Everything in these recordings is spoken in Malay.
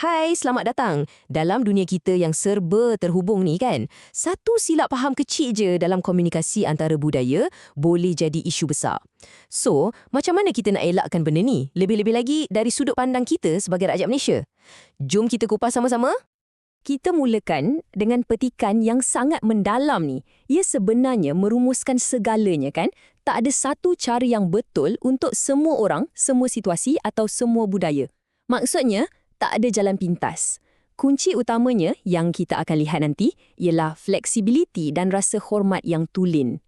Hai, selamat datang. Dalam dunia kita yang serba terhubung ni kan, satu silap faham kecil je dalam komunikasi antara budaya boleh jadi isu besar. So, macam mana kita nak elakkan benda ni? Lebih-lebih lagi dari sudut pandang kita sebagai rakyat Malaysia. Jom kita kupas sama-sama. Kita mulakan dengan petikan yang sangat mendalam ni. Ia sebenarnya merumuskan segalanya kan? Tak ada satu cara yang betul untuk semua orang, semua situasi atau semua budaya. Maksudnya, tak ada jalan pintas. Kunci utamanya yang kita akan lihat nanti ialah fleksibiliti dan rasa hormat yang tulen.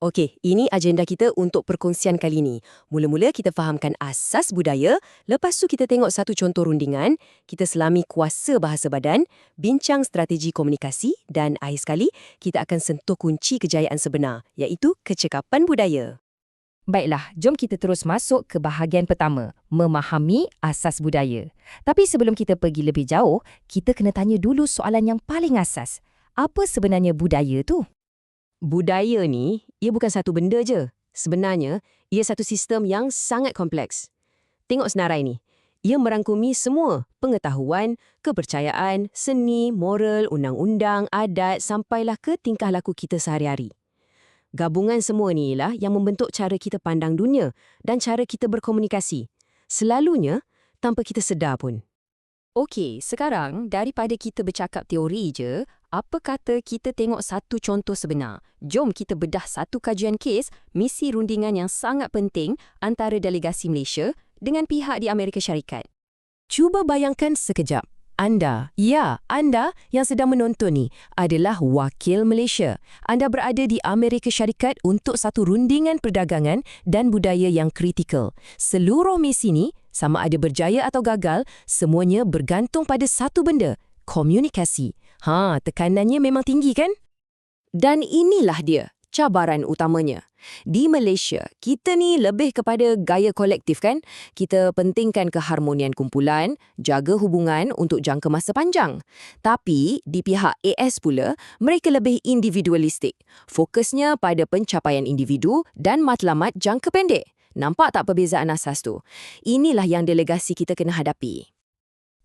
Okey, ini agenda kita untuk perkongsian kali ini. Mula-mula kita fahamkan asas budaya, lepas tu kita tengok satu contoh rundingan, kita selami kuasa bahasa badan, bincang strategi komunikasi dan akhir sekali kita akan sentuh kunci kejayaan sebenar, iaitu kecekapan budaya. Baiklah, jom kita terus masuk ke bahagian pertama, memahami asas budaya. Tapi sebelum kita pergi lebih jauh, kita kena tanya dulu soalan yang paling asas. Apa sebenarnya budaya tu? Budaya ni, ia bukan satu benda je. Sebenarnya, ia satu sistem yang sangat kompleks. Tengok senarai ni. Ia merangkumi semua pengetahuan, kepercayaan, seni, moral, undang-undang, adat sampailah ke tingkah laku kita sehari-hari. Gabungan semua ni lah yang membentuk cara kita pandang dunia dan cara kita berkomunikasi. Selalunya, tanpa kita sedar pun. Okey, sekarang daripada kita bercakap teori je, apa kata kita tengok satu contoh sebenar? Jom kita bedah satu kajian kes misi rundingan yang sangat penting antara delegasi Malaysia dengan pihak di Amerika Syarikat. Cuba bayangkan sekejap. Anda, ya, anda yang sedang menonton ni adalah wakil Malaysia. Anda berada di Amerika Syarikat untuk satu rundingan perdagangan dan budaya yang kritikal. Seluruh misi ni, sama ada berjaya atau gagal, semuanya bergantung pada satu benda, komunikasi. Ha, tekanannya memang tinggi kan? Dan inilah dia, cabaran utamanya. Di Malaysia, kita ni lebih kepada gaya kolektif kan? Kita pentingkan keharmonian kumpulan, jaga hubungan untuk jangka masa panjang. Tapi di pihak AS pula, mereka lebih individualistik. Fokusnya pada pencapaian individu dan matlamat jangka pendek. Nampak tak perbezaan asas tu? Inilah yang delegasi kita kena hadapi.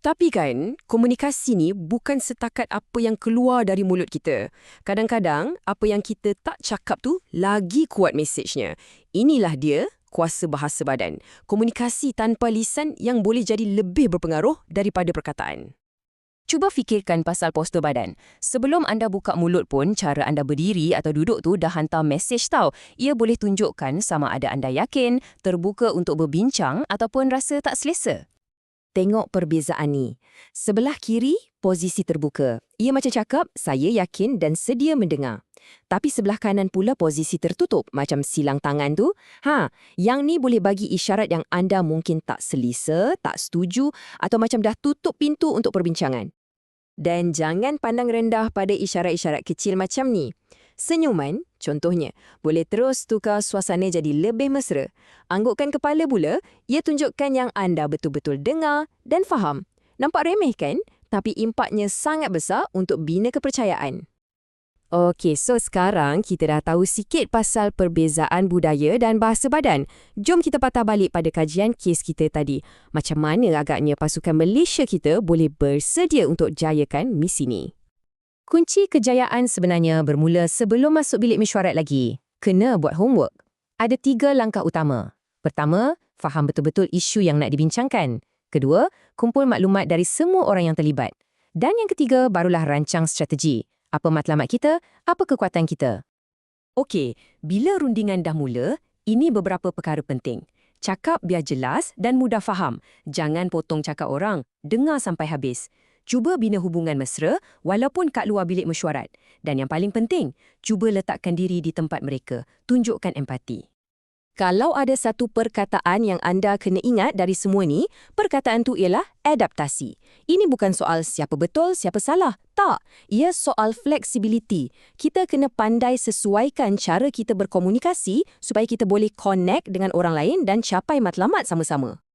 Tapi kan, komunikasi ni bukan setakat apa yang keluar dari mulut kita. Kadang-kadang, apa yang kita tak cakap tu lagi kuat mesejnya. Inilah dia kuasa bahasa badan. Komunikasi tanpa lisan yang boleh jadi lebih berpengaruh daripada perkataan. Cuba fikirkan pasal postur badan. Sebelum anda buka mulut pun, cara anda berdiri atau duduk tu dah hantar mesej tau. Ia boleh tunjukkan sama ada anda yakin, terbuka untuk berbincang ataupun rasa tak selesa. Tengok perbezaan ni. Sebelah kiri, posisi terbuka. Ia macam cakap, saya yakin dan sedia mendengar. Tapi sebelah kanan pula posisi tertutup, macam silang tangan tu. Ha, yang ni boleh bagi isyarat yang anda mungkin tak selesa, tak setuju atau macam dah tutup pintu untuk perbincangan. Dan jangan pandang rendah pada isyarat-isyarat kecil macam ni. Senyuman, contohnya, boleh terus tukar suasana jadi lebih mesra. Anggukkan kepala pula, ia tunjukkan yang anda betul-betul dengar dan faham. Nampak remeh kan? Tapi impaknya sangat besar untuk bina kepercayaan. Okey, so sekarang kita dah tahu sikit pasal perbezaan budaya dan bahasa badan. Jom kita patah balik pada kajian kes kita tadi. Macam mana agaknya pasukan Malaysia kita boleh bersedia untuk jayakan misi ni? Kunci kejayaan sebenarnya bermula sebelum masuk bilik mesyuarat lagi. Kena buat homework. Ada tiga langkah utama. Pertama, faham betul-betul isu yang nak dibincangkan. Kedua, kumpul maklumat dari semua orang yang terlibat. Dan yang ketiga, barulah rancang strategi apa matlamat kita, apa kekuatan kita. Okey, bila rundingan dah mula, ini beberapa perkara penting. Cakap biar jelas dan mudah faham. Jangan potong cakap orang. Dengar sampai habis. Cuba bina hubungan mesra walaupun kat luar bilik mesyuarat. Dan yang paling penting, cuba letakkan diri di tempat mereka. Tunjukkan empati. Kalau ada satu perkataan yang anda kena ingat dari semua ni, perkataan tu ialah adaptasi. Ini bukan soal siapa betul, siapa salah. Tak. Ia soal fleksibiliti. Kita kena pandai sesuaikan cara kita berkomunikasi supaya kita boleh connect dengan orang lain dan capai matlamat sama-sama.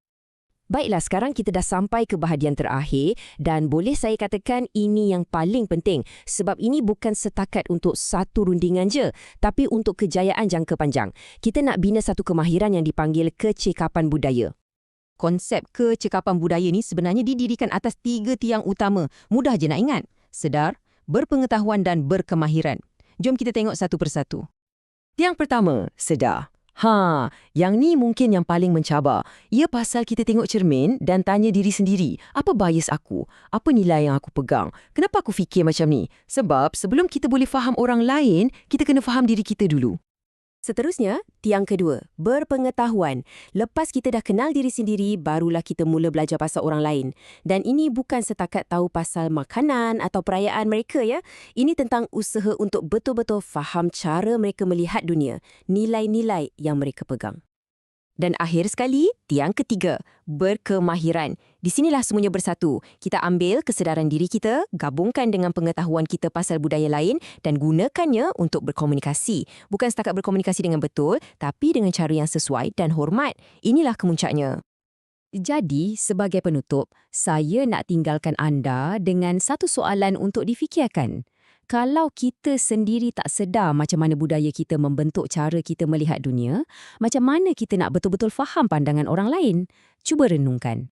Baiklah, sekarang kita dah sampai ke bahagian terakhir dan boleh saya katakan ini yang paling penting sebab ini bukan setakat untuk satu rundingan je tapi untuk kejayaan jangka panjang. Kita nak bina satu kemahiran yang dipanggil kecekapan budaya. Konsep kecekapan budaya ni sebenarnya didirikan atas tiga tiang utama. Mudah je nak ingat. Sedar, berpengetahuan dan berkemahiran. Jom kita tengok satu persatu. Yang pertama, sedar. Ha, yang ni mungkin yang paling mencabar. Ia pasal kita tengok cermin dan tanya diri sendiri, apa bias aku? Apa nilai yang aku pegang? Kenapa aku fikir macam ni? Sebab sebelum kita boleh faham orang lain, kita kena faham diri kita dulu. Seterusnya, tiang kedua, berpengetahuan. Lepas kita dah kenal diri sendiri, barulah kita mula belajar pasal orang lain. Dan ini bukan setakat tahu pasal makanan atau perayaan mereka ya. Ini tentang usaha untuk betul-betul faham cara mereka melihat dunia, nilai-nilai yang mereka pegang. Dan akhir sekali, tiang ketiga, berkemahiran. Di sinilah semuanya bersatu. Kita ambil kesedaran diri kita, gabungkan dengan pengetahuan kita pasal budaya lain dan gunakannya untuk berkomunikasi. Bukan setakat berkomunikasi dengan betul, tapi dengan cara yang sesuai dan hormat. Inilah kemuncaknya. Jadi, sebagai penutup, saya nak tinggalkan anda dengan satu soalan untuk difikirkan kalau kita sendiri tak sedar macam mana budaya kita membentuk cara kita melihat dunia, macam mana kita nak betul-betul faham pandangan orang lain? Cuba renungkan.